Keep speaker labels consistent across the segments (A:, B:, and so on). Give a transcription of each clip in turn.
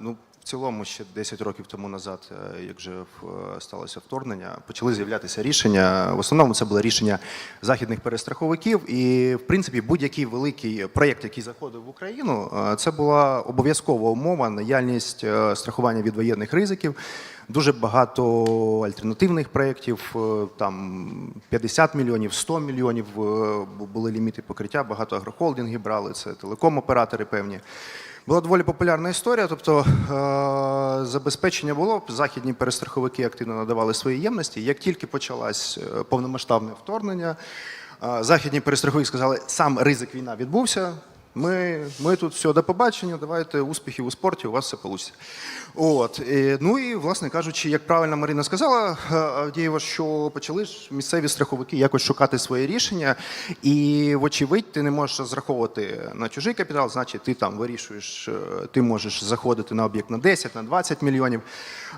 A: Ну, в цілому, ще 10 років тому назад, е, як вже сталося вторгнення, почали з'являтися рішення. В основному це було рішення західних перестраховиків. І, в принципі, будь-який великий проєкт, який заходив в Україну, е, це була обов'язкова умова наявність е, страхування від воєнних ризиків. Дуже багато альтернативних проєктів, е, там 50 мільйонів, 100 мільйонів е, були ліміти покриття, багато агрохолдингів брали, це телеком-оператори певні. Була доволі популярна історія, тобто е, забезпечення було, західні перестраховики активно надавали свої ємності. Як тільки почалось е, повномасштабне вторгнення, е, західні перестраховики сказали, сам ризик війна відбувся. Ми, ми тут все до побачення, давайте успіхів у спорті, у вас все вийде. От, ну і, власне кажучи, як правильно Марина сказала, е, Авдієва, що почали ж місцеві страховики якось шукати своє рішення, і, вочевидь, ти не можеш розраховувати на чужий капітал, значить, ти там вирішуєш, е, ти можеш заходити на об'єкт на 10, на 20 мільйонів.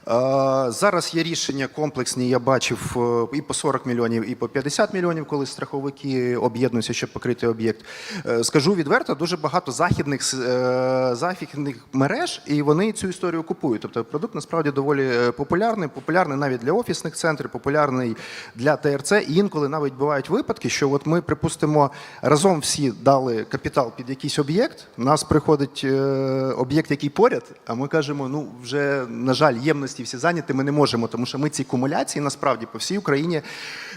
A: Е, Зараз є рішення комплексні, я бачив е, і по 40 мільйонів, і по 50 мільйонів, коли страховики об'єднуються, щоб покрити об'єкт. Е, Скажу відверто, дуже багато західних, е, західних мереж, і вони цю історію купують. Тобто продукт насправді доволі е, популярний, популярний навіть для офісних центрів, популярний для ТРЦ. І інколи навіть бувають випадки, що от ми, припустимо, разом всі дали капітал під якийсь об'єкт. У нас приходить е, об'єкт, який поряд, а ми кажемо, ну вже на жаль, ємності всі зайняті, ми не можемо, тому що ми ці кумуляції насправді по всій Україні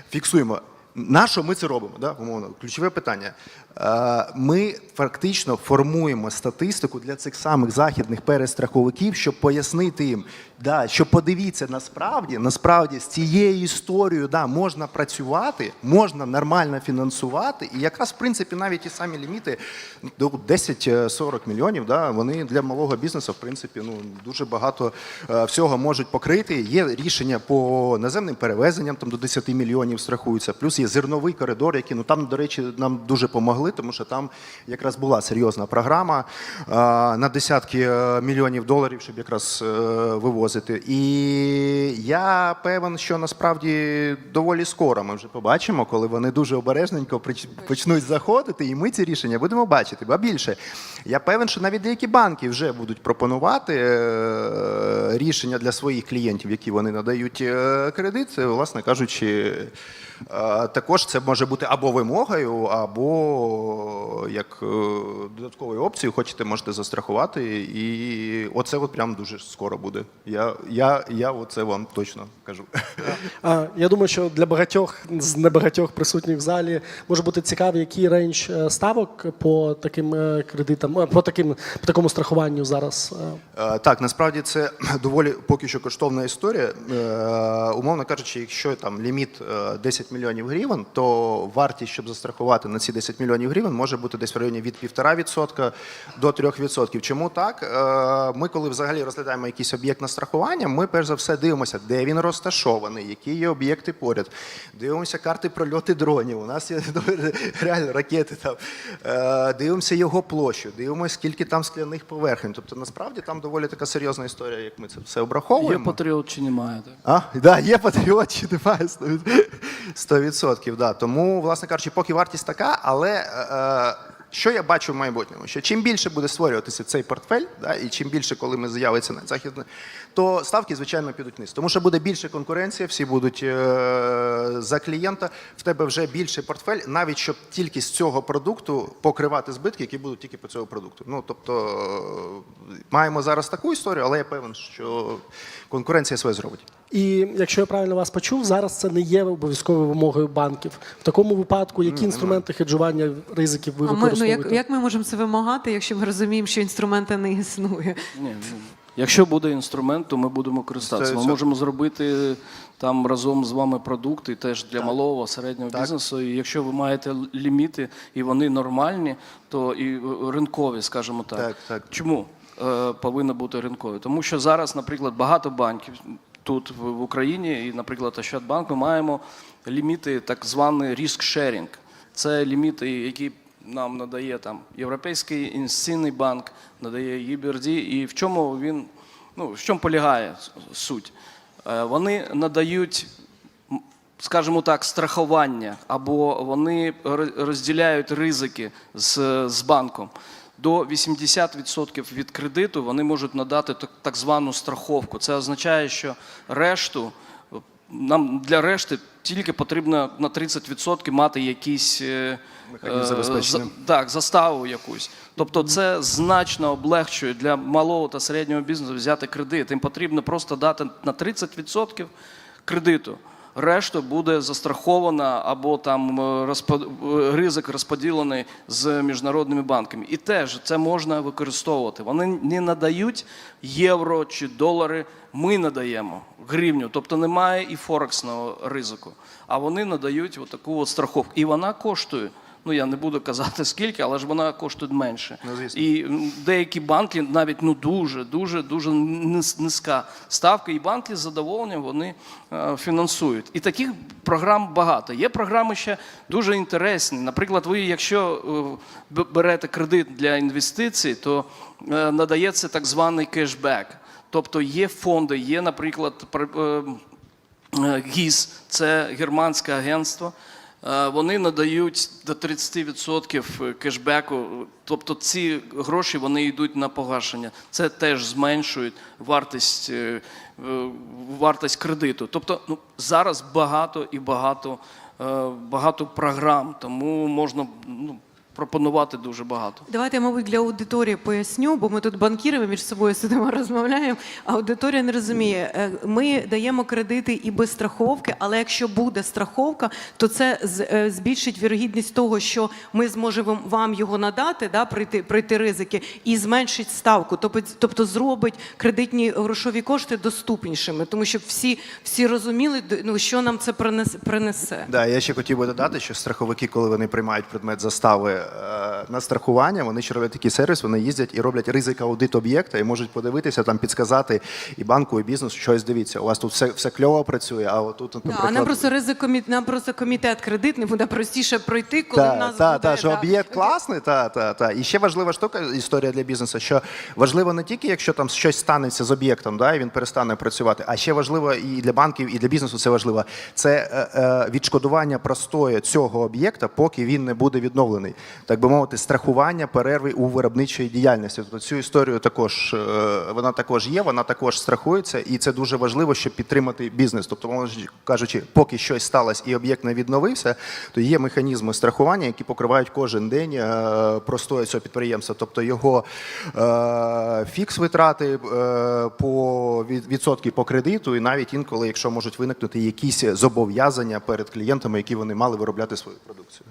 A: фіксуємо. На що ми це робимо? Да? Умовно, ключове питання. Е, Ми фактично формуємо статистику для цих самих західних перестраховиків, щоб пояснити їм, да, що подивіться, насправді, насправді з цією історією да, можна працювати, можна нормально фінансувати, і якраз в принципі навіть ті самі ліміти ну, до 10-40 мільйонів, да, вони для малого бізнесу, в принципі, ну дуже багато е, всього можуть покрити. Є рішення по наземним перевезенням, там до 10 мільйонів страхуються. Плюс є зерновий коридор, який ну там, до речі, нам дуже помогли, тому що там якраз була серйозна програма на десятки е, мільйонів доларів, щоб якраз е, вивозити. І я певен, що насправді доволі скоро ми вже побачимо, коли вони дуже обережненько почнуть заходити, і ми ці рішення будемо бачити. Ба більше, я певен, що навіть деякі банки вже будуть пропонувати е, рішення для своїх клієнтів, які вони надають кредит, власне кажучи. Також це може бути або вимогою, або як е, додатковою опцією. Хочете, можете застрахувати. І оце от прям дуже скоро буде. Я, я, я оце вам точно кажу.
B: А, Я думаю, що для багатьох з небагатьох присутніх в залі може бути цікавий, який рейндж е, ставок по таким е, кредитам, по таким по такому страхуванню зараз.
A: Так, насправді це доволі поки що коштовна історія. Умовно кажучи, якщо там ліміт е, 10 мільйонів гривень, то вартість, щоб застрахувати на ці 10 мільйонів гривень, може бути десь в районі від 1,5% до 3%. Чому так? Е, Ми, коли взагалі розглядаємо якийсь об'єкт на страхування, ми перш за все дивимося, де він розташований, які є об'єкти поряд. Дивимося карти прольоти дронів. У нас є реально ракети там. Е, Дивимося його площу, дивимося, скільки там скляних поверхень. Тобто, насправді там доволі така серйозна історія, як ми це все обраховуємо.
C: Є патріот чи немає? Так?
A: А, да, є патріот чи немає 100%. Да. Тому, власне кажучи, поки вартість така, але е, що я бачу в майбутньому? Що чим більше буде створюватися цей портфель, да, і чим більше, коли ми з'явиться на західне, то ставки, звичайно, підуть вниз. Тому що буде більше конкуренція, всі будуть е, за клієнта, в тебе вже більший портфель, навіть щоб тільки з цього продукту покривати збитки, які будуть тільки по цьому продукту. Ну, тобто, е, маємо зараз таку історію, але я певен, що конкуренція своє зробить.
B: І якщо я правильно вас почув, зараз це не є обов'язковою вимогою банків. В такому випадку, які інструменти хеджування ризиків ви
D: А ми, ну,
B: використовуєте?
D: як, як ми можемо це вимагати, якщо ми розуміємо, що інструмента не існує?
C: Ні, ну, якщо буде інструмент, то ми будемо користатися. Ми
A: Це- це-
C: можемо зробити там разом з вами продукти теж для малого середнього
A: Так.
C: бізнесу. І якщо ви маєте л- ліміти і вони нормальні, то і е, ринкові, скажімо так.
A: Так, так.
C: Чому е, повинно бути ринкові? Тому що зараз, наприклад, багато банків тут в, Україні, і, наприклад, Ощадбанк, ми маємо ліміти, так званий risk sharing. Це ліміти, які нам надає там Європейський інвестиційний банк, надає EBRD. І в чому він, ну, в чому полягає суть? Е, Вони надають скажімо так, страхування, або вони розділяють ризики з, з банком. До 80% від кредиту вони можуть надати так, звану страховку. Це означає, що решту нам для решти тільки потрібно на 30% мати якісь е, е, за- так, заставу якусь. Тобто це значно облегчує для малого та середнього бізнесу взяти кредит. Їм потрібно просто дати на 30% кредиту. Решта буде застрахована або там розпод... е, ризик розподілений з міжнародними банками. І теж це можна використовувати. Вони не надають євро чи долари. Ми надаємо гривню, тобто немає і форексного ризику. А вони надають отаку от страховку. І вона коштує. Ну я не буду казати скільки, але ж вона коштує менше.
A: Ну.
C: І деякі банки навіть ну дуже, дуже, дуже низька ставка, і банки з задоволенням вони е, фінансують. І таких програм багато. Є програми ще дуже інтересні. Наприклад, ви, якщо е, берете кредит для інвестицій, то е, надається так званий кешбек. Тобто є фонди, є, наприклад, пр- ГІС, це германське агентство. Е, Вони надають до 30% кешбеку, тобто ці гроші вони йдуть на погашення. Це теж зменшує вартість, е, вартість кредиту. Тобто ну, зараз багато і багато, е, багато програм, тому можна ну, пропонувати дуже багато.
D: Давайте, я, мабуть, для аудиторії поясню, бо ми тут банкірими між собою сидимо, розмовляємо. Аудиторія не розуміє. Е, Ми даємо кредити і без страховки, але якщо буде страховка, то це е, збільшить вірогідність того, що ми зможемо вам його надати, да, пройти, пройти ризики, і зменшить ставку. Тобто, тобто зробить кредитні грошові кошти доступнішими, тому що всі, всі розуміли, ну, що нам це принесе. принесе.
A: Да, я ще хотів би додати, що страховики, коли вони приймають предмет застави uh, на страхування, вони ще роблять такий сервіс, вони їздять і роблять ризик аудит об'єкта і можуть подивитися, там підсказати і банку, і бізнесу, щось дивіться. У вас тут все, все кльово працює, а отут, наприклад,
D: а нам просто ризик коміт, нам просто комітет кредитний буде простіше пройти, коли в нас
A: та,
D: буде
A: та, що
D: да.
A: об'єкт класний, та, та, та. І ще важлива штука, історія для бізнесу, що важливо не тільки, якщо там щось станеться з об'єктом, да, і він перестане працювати, а ще важливо і для банків, і для бізнесу це важливо. Це е, е, відшкодування простої цього об'єкта, поки він не буде відновлений. Так би мовити, страхування перерви у виробничої діяльності. Тобто цю історію також е, вона також є, вона також страхується, і це дуже важливо, щоб підтримати бізнес. Тобто, кажучи, поки щось сталося і об'єкт не відновився, то є механізми страхування, які покривають кожен день е, простої цього підприємства, тобто його е, фікс витрати по від- відсотки по кредиту, і навіть інколи, якщо можуть виникнути якісь зобов'язання перед клієнтами, які вони мали виробляти свою продукцію.